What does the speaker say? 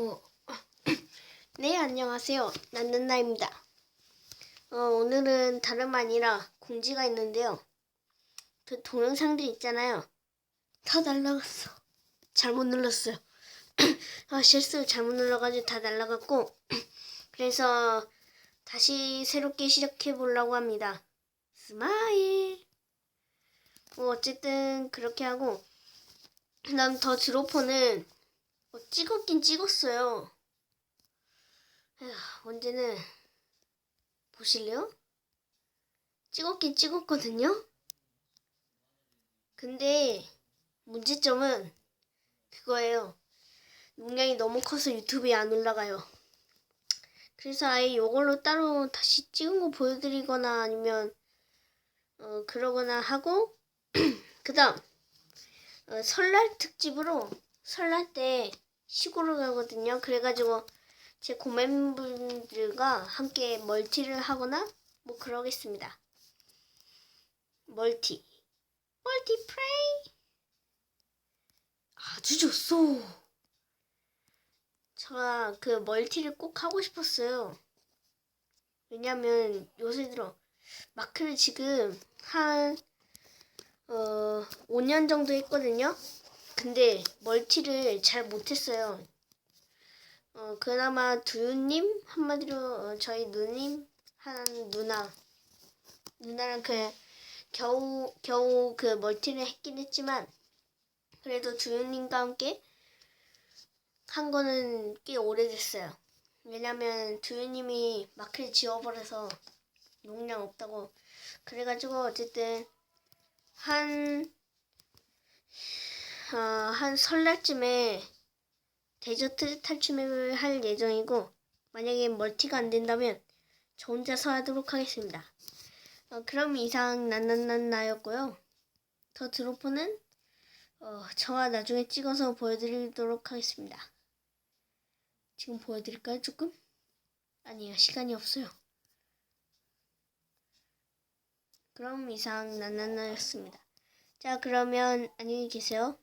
어. 네, 안녕하세요. 난난나입니다. 어, 오늘은 다름 아니라 공지가 있는데요. 그 동영상들 있잖아요. 다 날라갔어. 잘못 눌렀어요. 아, 실수 잘못 눌러가지고 다 날라갔고, 그래서 다시 새롭게 시작해 보려고 합니다. 스마일. 뭐, 어쨌든 그렇게 하고, 그 다음 더 드로퍼는 어, 찍었긴 찍었어요. 에휴, 언제는 보실래요? 찍었긴 찍었거든요. 근데 문제점은 그거예요. 용량이 너무 커서 유튜브에 안 올라가요. 그래서 아예 이걸로 따로 다시 찍은 거 보여드리거나 아니면 어 그러거나 하고 그 다음 어, 설날 특집으로 설날 때 시골을 가거든요. 그래가지고 제 고멤분들과 함께 멀티를 하거나 뭐 그러겠습니다. 멀티. 멀티 프레이. 아주 좋소. 제가 그 멀티를 꼭 하고 싶었어요. 왜냐면 요새 들어 마크를 지금 한 어, 5년 정도 했거든요. 근데 멀티를 잘 못했어요. 어, 그나마 두유님 한마디로 어, 저희 누님 한 누나 누나랑 그 겨우 겨우 그 멀티를 했긴 했지만 그래도 두유님과 함께 한 거는 꽤 오래됐어요. 왜냐면 두유님이 마크를 지워버려서 용량 없다고 그래가지고 어쨌든 한 어, 한 설날쯤에 데저트 탈출맵을 할 예정이고 만약에 멀티가 안 된다면 저 혼자서 하도록 하겠습니다. 어, 그럼 이상 난난난나였고요. 더 드로퍼는 어, 저와 나중에 찍어서 보여드리도록 하겠습니다. 지금 보여드릴까요? 조금? 아니요 시간이 없어요. 그럼 이상 난난나였습니다. 자 그러면 안녕히 계세요.